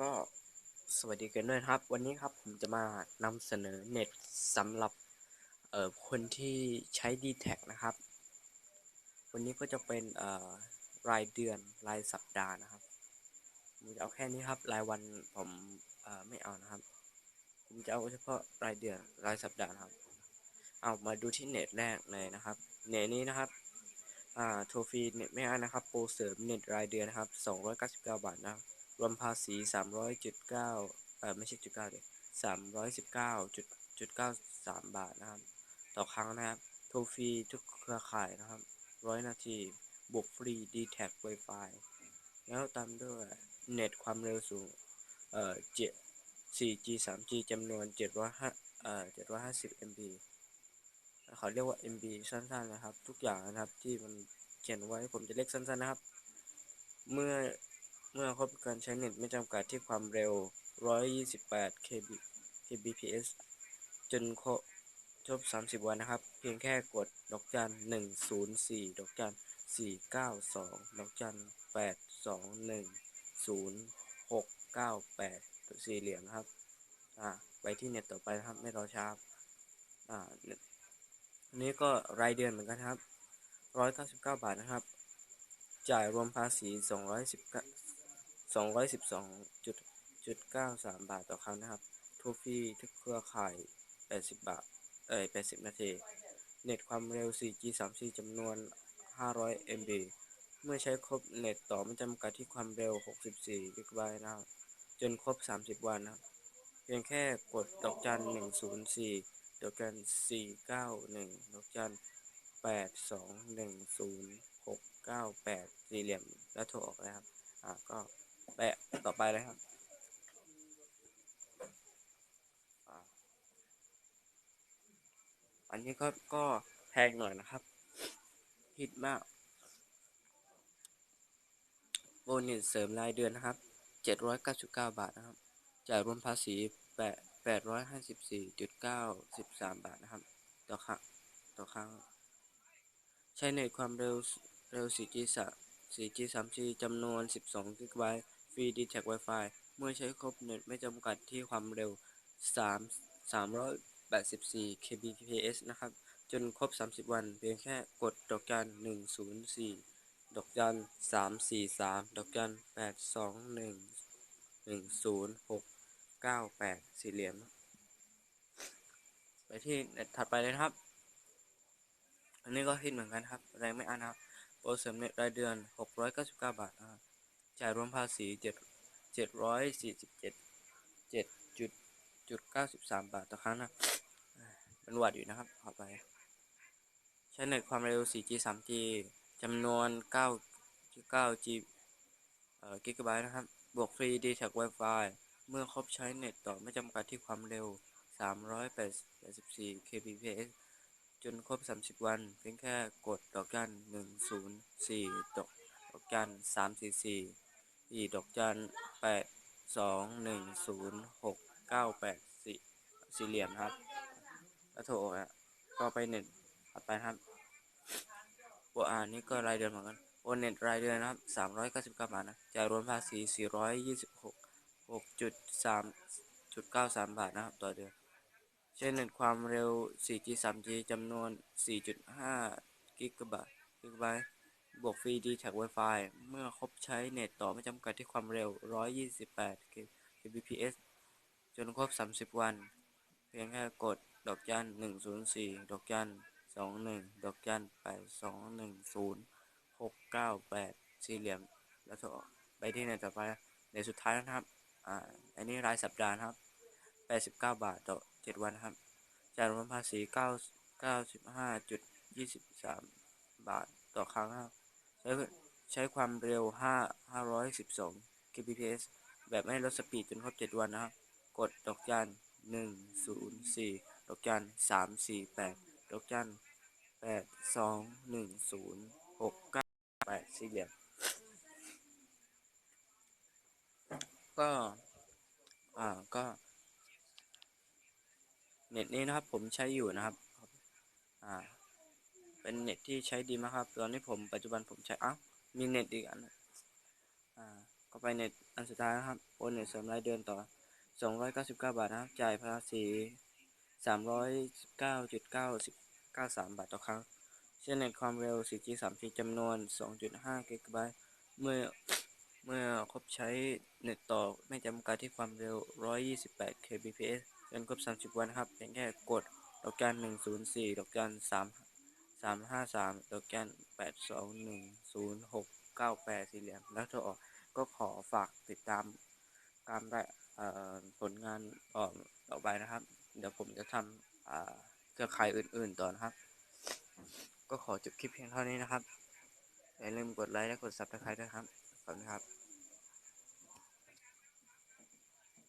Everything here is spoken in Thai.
ก็สวัสดีกันด้วยครับ วันนี้ครับผมจะมานำเสนอเน็ตสำหรับเอ่อคนที่ใช้ d t แทนะครับ วันนี้ก็จะเป็นเอ่อรายเดือนรายสัปดาห์นะครับผมจะเอาแค่นี้ครับ รายวันผมเอ่อไม่เอานะครับ ผมจะเอาเฉพาะรายเดือนรายสัปดาห์นะครับเอามาดูที่เน็ตแรกเลยนะครับ เน็ตนี้นะครับอ่าโทรฟรีเน็ตไม่อันนะครับโปรเสริมเน็ตรายเดือนนะครับ299 บาทนะครับ รวมภาษีสามร้อยจุดเก้าเอ่อไม่ใช่จุดเก้าเดี๋ยวสามร้อยสิบเก้าจุดจุดเก้าสามบาทนะครับ ต่อครั้งนะครับโทรฟรีทุกเครือข่ายนะครับร้อยนาทีบวกฟรี d t แท็ Wi-Fi แล้วตามด้วยเน็ตความเร็วสูงเอ่อเจ็ด 4G 3G จำนวน705เอ่อ750 MB เขาเรียกว่า MB สั้นๆนะครับ ทุกอย่างนะครับที่มันเขียนไว้ผมจะเรียกสั้นๆนะครับ เมื่อ เมื่อครบการใช้เน็ตไม่จำกัดที่ความเร็ว 128 KB kbps จนครบจบ30 วันนะครับ เพียงแค่กดดอกจัน 104 ดอกจัน 492 ดอกจัน 821 0698 สี่เหลี่ยมนะครับ อ่า ไปที่เน็ตต่อไปนะครับ ไม่รอช้า อ่าอันนี้ก็รายเดือนเหมือนกันครับ 199 บาทนะครับ จ่ายรวมภาษี 219 212จุดจุด93 บาทต่อครั้งนะครับ ทูฟีทุกเครือข่าย 80 บาท เอ้ย80 นาที เน็ตความเร็ว 4G 3G จำนวน 500 MB เมื่อใช้ครบเน็ตต่อไม่จำกัดที่ความเร็ว 64 กิกะไบต์นะครับ จนครบ 30 วันนะครับ เพียงแค่กดดอกจัน 104ดอกจัน 491ดอกจัน 8210 698 สี่เหลี่ยมแล้วโทรออกเลยครับ อ่าก็ แปะต่อไปเลยครับอันนี้ก็ก็แพงหน่อยนะครับฮิตมากโบนัสเสริมรายเดือนนะครับ 799 บาทนะครับ จ่ายรวมภาษี 854.93 บาทนะครับ ต่อครั้งต่อครั้ง ใช้เน็ตความเร็วเร็ว 4G 4G 3G จำนวน 12 g b ฟรี d t แท็ Wi-Fi เมื่อใช้ครบเน็ตไม่จำกัดที่ความเร็ว 3 384 kbps นะครับ จนครบ 30 วัน เพียงแค่กดดอกจัน 104 ดอกจัน 343 ดอกจัน 821 106 98 สี่เหลี่ยม ไปที่เน็ตถัดไปเลยครับ อันนี้ก็ฮิตเหมือนกันครับ แรงไม่อันครับ โปรเสริมเน็ตรายเดือน 699 บาทนะครับ จ่ายรวมภาษี7 747 7จุดจุด93 บาทต่อครั้งนะเป็นวัดอยู่นะครับขอไปใช้เน็ตความเร็ว 4G 3G จำนวน9 9 G เอ่อกิกะไบต์นะครับ บวกฟรี d t แท็ Wi-Fi เมื่อครบใช้เน็ตต่อไม่จำกัดที่ความเร็ว 384 kbps จนครบ 30 วัน เพียงแค่กดดอกจัน 104ดอก อีดอกจันแปดสองหนึ่งศูนย์หกเก้าแปดสี่สี่เหลี่ยมครับแล้วโถรอะก็ไปเน็ตถัดไปครับบโอ่านนี่ก็รายเดือนเหมือนกันโอนเน็ตรายเดือนนะครับสามร้อยเก้าสิบเก้าบาทนะจะรวมภาษีสี่ร้อยยี่สิบหกหกจุดสามจุดเก้าสามบาทนะครับต่อเดือน เช่นเน็ตความเร็ว 4G 3G จำนวน 4.5 กิกะไบต์กิกะไบต์ บวกฟรี d t แท็ก Wi-Fi เมื่อครบใช้เน็ตต่อไม่จำกัดที่ความเร็ว 128 kbps จนครบ 30 วัน เพียงแค่กดดอกจัน 104 ดอกจัน 21 ดอกจัน 8210 698 สี่เหลี่ยม แล้วโทรไปที่เน็ตต่อไปในสุดท้ายนะครับ อ่า อันนี้รายสัปดาห์นะครับ 89 บาทต่อ 7 วันครับจ่ายรวมภาษี 9 95.23 บาทต่อครั้งครับ ใช้ใช้ความเร็ว 5 512 kbps แบบไม่ลดสปีดจนครบ 7 วันนะครับ กดดอกจัน 104 ดอกจัน 348 ดอกจัน 8210 698สี่เหลี่ยมก็ อ่า ก็ เน็ตนี้นะครับผมใช้อยู่นะครับ อ่า เป็นเน็ตที่ใช้ดีมากครับ ตอนนี้ผมปัจจุบันผมใช้อ้าวมีเน็ตอีกอันอ่าก็ไปเน็ตอันสุดท้ายนะครับโอนเน็ตเสริมรายเดือนต่อ 299 บาทนะครับ จ่ายภาษี 319.993 บาทต่อครั้งใช้เน็ตความเร็ว 4G 3G จำนวน 2.5 กิกะไบต์เมื่อเมื่อครบใช้เน็ตต่อไม่จำกัดที่ความเร็ว 128 kbps จนครบ 30 วันนะครับเพียงแค่กดดอกจัน104ดอกจัน3 353ดอกจัน821 0698สี่เหลี่ยมแล้วโทรออกก็ขอฝากติดตามตามได้ผลงานต่อต่อไปนะครับ เดี๋ยวผมจะทำเครือข่ายอื่น ๆ ต่อนะครับ ก็ขอจบคลิปเพียงเท่านี้นะครับอย่าลืมกดไลค์และกด subscribe ด้วยครับขอบคุณครับ